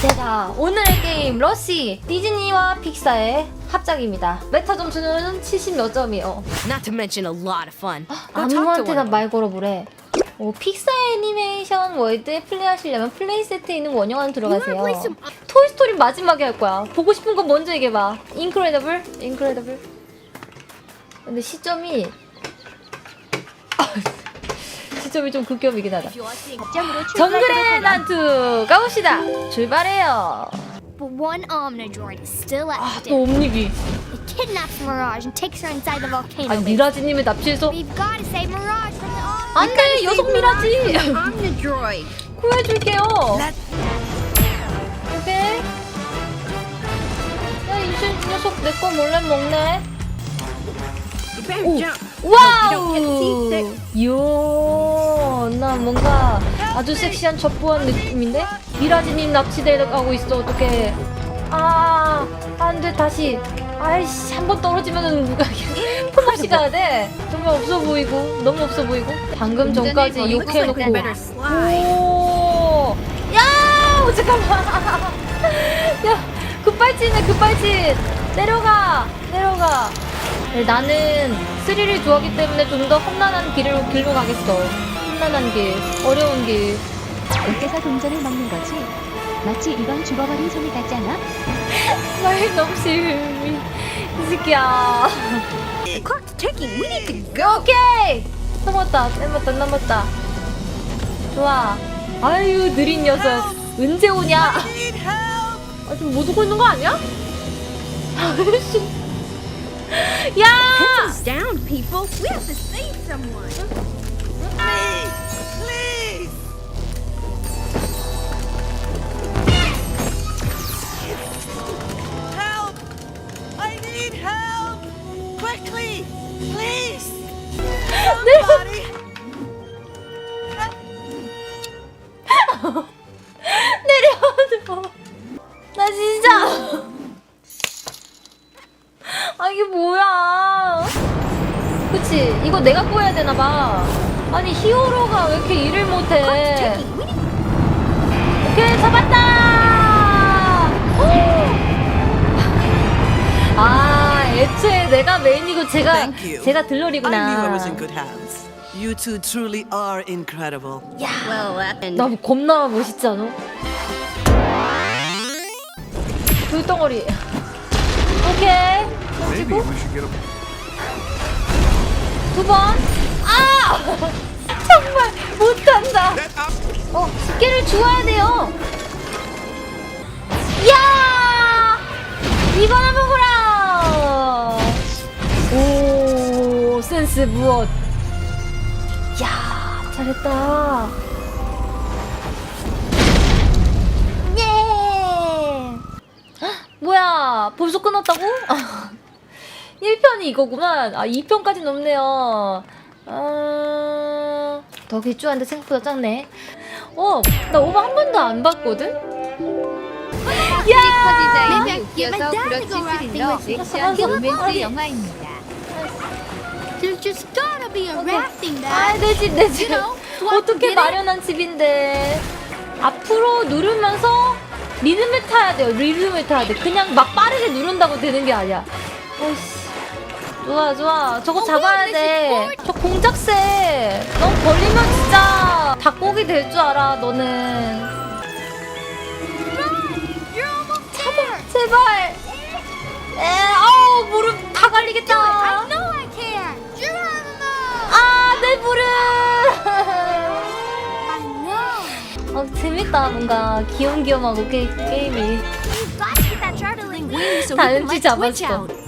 제가 오늘의 게임 러시 디즈니와 픽사의 합작입니다. 메타 점수는 70 몇 점이요. Not to mention a lot of fun. One 아무한테나. 말 걸어보래. 어, 픽사 애니메이션 월드에 플레이하시려면 플레이 세트에 있는 원형안 들어가세요. 토이스토리 마지막에 할 거야. 보고 싶은 건 먼저 얘기해봐. 인크레더블? 인크레더블? 근데 시점이 시점이 좀 극혐이긴 하다. 정글의 난투 가봅시다. 출발해요. But one Omnidroid is still 아, active. 또 옴니비. It kidnaps Mirage and takes her inside the volcano. 아니 미라지님을 납치해서 We've got to save Mirage from the Om- 안돼 여성 미라지 Omnidroid. 구해줄게요. 오케이. 야 이 녀석 내 거 몰래 먹네. You better 오. jump. 와우. 이야, 나 뭔가 아주 섹시한 첩보한 느낌인데 미라지님 납치돼가고 있어. 어떡해. 아, 안 돼 다시. 아이씨 한 번 떨어지면은 누가 폼없이 가야 돼. 정말 없어 보이고 너무 없어 보이고. 방금 전까지 like 욕해놓고. 오, 야, 어, 잠깐만. 야, 급발진해, 급발진. 내려가, 내려가. 네, 나는 스릴을 좋아하기 때문에 좀 더 험난한 길로, 길로 가겠어. 험난한 길, 어려운 길. 어때서 동전을 먹는 거지? 마치 이건 죽어버린 소리 같지 않아? 말 넘치, 이 새끼야. The clock's ticking. We need to go. 오케이! 넘었다, 넘었다, 넘었다. 좋아. 아유, 느린 녀석. 언제 오냐? 아, 지금 못 오고 있는 거 아니야? 아이씨. 야! Pencils down, people. We have to save someone. 이거 내가 꼬야 되나 봐. 아니 히어로가 왜 이렇게 일을 못해? 오케이 잡았다. 오! 아 애초에 내가 메인이고 제가 Thank you. 제가 I knew I 들러리구나. was in good hands. You two truly are incredible. Well, that and 나 겁나 멋있지 않아? 불덩어리 오케이 Maybe 던지고 we should get a 두 번? 아! 정말 못한다. 어 스킬을 주어야 돼요. 야! 이거나 먹어라. 오 센스 무엇. 야 잘했다. 예! 헉, 뭐야 벌써 끝났다고? 1편이 이거구만 아 2편까지 없네요 아... 더 길쭉한데 생각보다 작네 어 나 오버 한 번도 안 봤거든? 야! Maybe I get my dad to go rafting with me. 액션 로맨스 영화입니다. There's just gotta be a rafting 아. 내 집, 내 집. 어떻게? 마련한 집인데. 앞으로 누르면서 리듬을 타야 돼요. 리듬을 타야 돼. 그냥 막 빠르게 누른다고 되는 게 아니야. 어이씨. 좋아, 좋아. 저거 잡아야 돼. 저 공작새. 너 걸리면 진짜 닭고기 될 줄 알아, 너는. There. 제발. 에, 아우, 무릎 다 갈리겠다. 아, 내 무릎. 어, 재밌다. 뭔가 귀염귀염하고 게, 게임이. 단지 잡았어.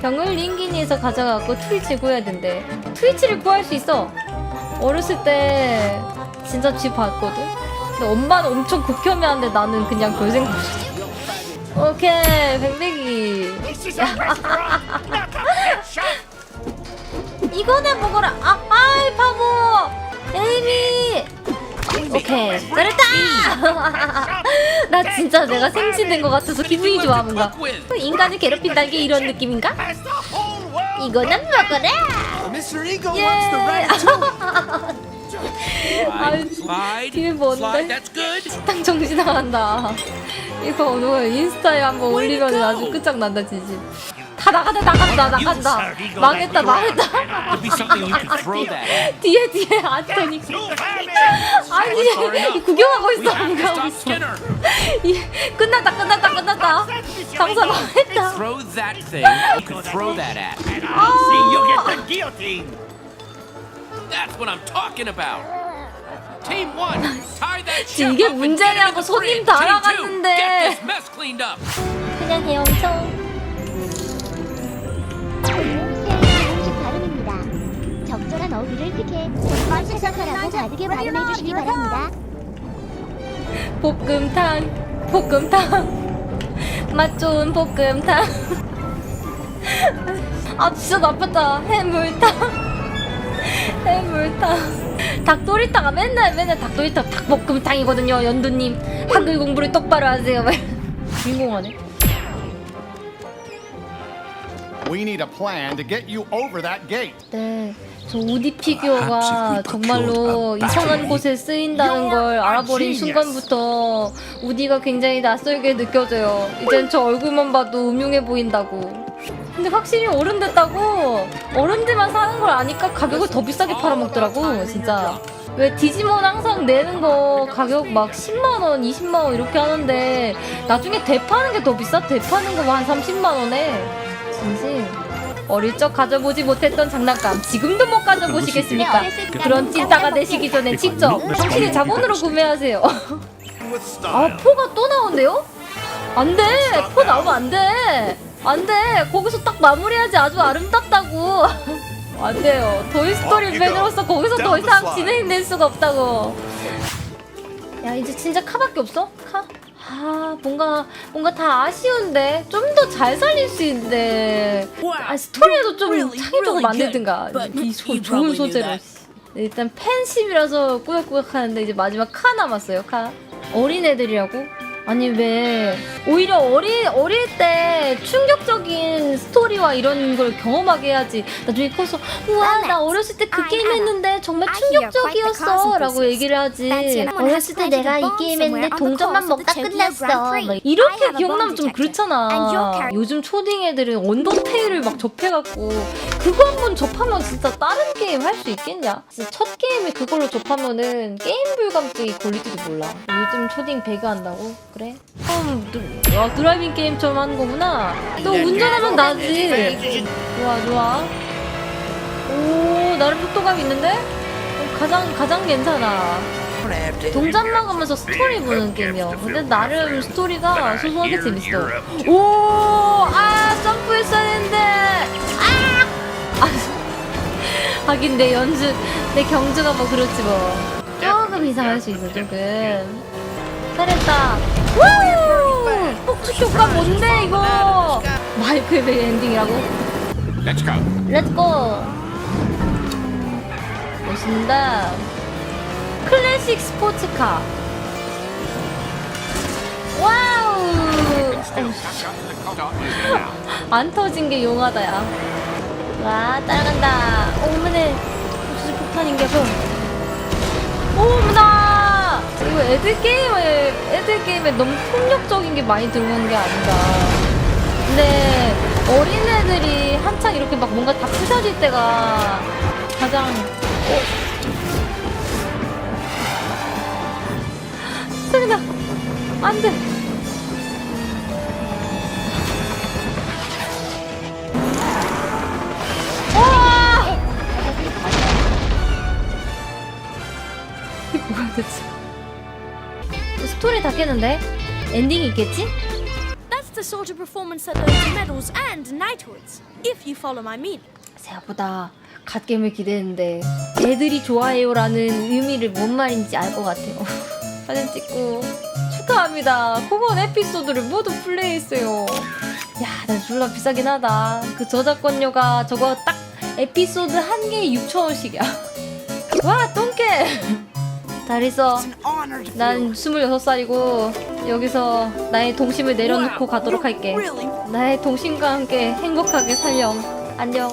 병을 링기니에서 가져가고 트위치 구해야 된대. 트위치를 구할 수 있어. 어렸을 때 진짜 집 봤거든. 근데 엄마는 엄청 극혐해하는데 나는 그냥 별 생각 없어. 오케이, 백백이. 이거나 먹어라. 아, 아이 바보. 에이미. 오케이, 잘했다. 나 진짜 내가 생신된 것 같아서 기분이 좋아 뭔가. 인간을 괴롭힌다는 게 이런 느낌인가? 이거는 먹어라. Ego 예. 뒤에 뭔데? 식당 정신 나간다. 이거 오늘 인스타에 한번 올리면 아주 끝장난다 진짜 다 나간다 나간다 나간다 망했다 망했다. 뒤에 뒤에 안토니 아니 이 구경하고 있어 구경하고 있어 끝났다 끝났다 끝났다 장사 망했다 이게 문제냐고 손님. 다 나갔는데. 그냥 헤엄쳐 적절한 어휘를 택해 맛있어서라고 바르게 발음해 주시기 바랍니다. 볶음탕 볶음탕. 맛 좋은 볶음탕. 아 진짜 나쁘다. 해물탕. 해물탕. 닭도리탕아 맨날 맨날 닭도리탕 닭볶음탕이거든요 연두님. 한글 공부를 똑바로 하세요. 주인공하네. We need a plan to get you over that gate. 네, 저 우디 피규어가 정말로 이상한 곳에 쓰인다는 걸 알아버린 순간부터 우디가 굉장히 낯설게 느껴져요. 이젠 저 얼굴만 봐도 음흉해 보인다고. 근데 확실히 어른 됐다고 어른들만 사는 걸 아니까 가격을 더 비싸게 팔아먹더라고, 진짜. 왜 디지몬 항상 내는 거 가격 막 10만원, 20만원 이렇게 하는데 나중에 대파는 게 더 비싸? 대파는 거 한 30만원에. 진심. 어릴 적 가져보지 못했던 장난감 지금도 못 가져보시겠습니까? 그런 찐따가 되시기 전에 직접 당신의 자본으로 구매하세요. 아 포가 또 나온대요? 안 돼! 포 나오면 안 돼! 안 돼! 거기서 딱 마무리해야지 아주 아름답다고! 안 돼요. 토이스토리 팬으로서 거기서 더 이상 진행될 수가 없다고. 야 이제 진짜 카밖에 없어? 카? 아 뭔가 뭔가 다 아쉬운데? 좀 더 잘 살릴 수 있는데. 아 스토리에도 좀 창의적으로 만들든가. 이 소, 좋은 소재로. 네, 일단 팬심이라서 꾸역꾸역 하는데 이제 마지막 카 남았어요 카. 어린애들이라고? 아니 왜? 오히려 어리, 어릴 때 충격적인 스토리와 이런 걸 경험하게 해야지. 나중에 커서 우와 나 어렸을 때 그 게임 했는데 정말 충격적이었어. 라고 얘기를 하지. 어렸을 때 내가 이 게임 했는데 동전만 먹다 끝났어. 막 이렇게 기억나면 좀 그렇잖아. 요즘 초딩 애들은 언더테일을 막 접해갖고 그거 한 번 접하면 진짜 다른 게임 할 수 있겠냐? 진짜 첫 게임을 그걸로 접하면은 게임 불감증이 걸릴지도 몰라. 요즘 초딩 배그 한다고? 그래? 드, 야, 드라이빙 게임처럼 하는 거구나. 너 운전하면 나지. 좋아 좋아. 오 나름 속도감 있는데? 어, 가장 가장 괜찮아. 동작 먹으면서 스토리 보는 게임이야. 근데 나름 스토리가 소소하게 재밌어. 오 아 점프했어야 했는데 하긴 내 연주 내 경주가 뭐 그렇지 뭐. 조금 이상할 수 있어 조금. 잘했다. 우! 폭죽 효과 뭔데 이거? 마이클 베이 엔딩이라고? Let's go. 렛츠고 멋있다. 클래식 스포츠카. 와우! 안 터진 게 용하다 야. 와 따라간다. 오면에 옥수수 폭탄인 게 뭐? 오문아 이거 애들 게임을 애들 게임에 너무 폭력적인 게 많이 들어간 게 아닌가. 근데 어린애들이 한창 이렇게 막 뭔가 다 부셔질 때가 가장 어? 세근아 안돼. 깨는데 엔딩이 있겠지? That's the sort of performance that earns medals and knighthoods, if you follow my meaning. 생각보다 갓게임을 기대했는데 애들이 좋아해요라는 의미를 뭔 말인지 알 것 같아요. 사진 찍고 축하합니다. 그건 에피소드를 모두 플레이했어요. 야, 나 졸라 비싸긴 하다. 그 저작권료가 저거 딱 에피소드 한 개에 6,000원씩이야. 와, 똥개! 나리서 난 26살이고 여기서 나의 동심을 내려놓고 가도록 할게. 나의 동심과 함께 행복하게 살렴. 안녕.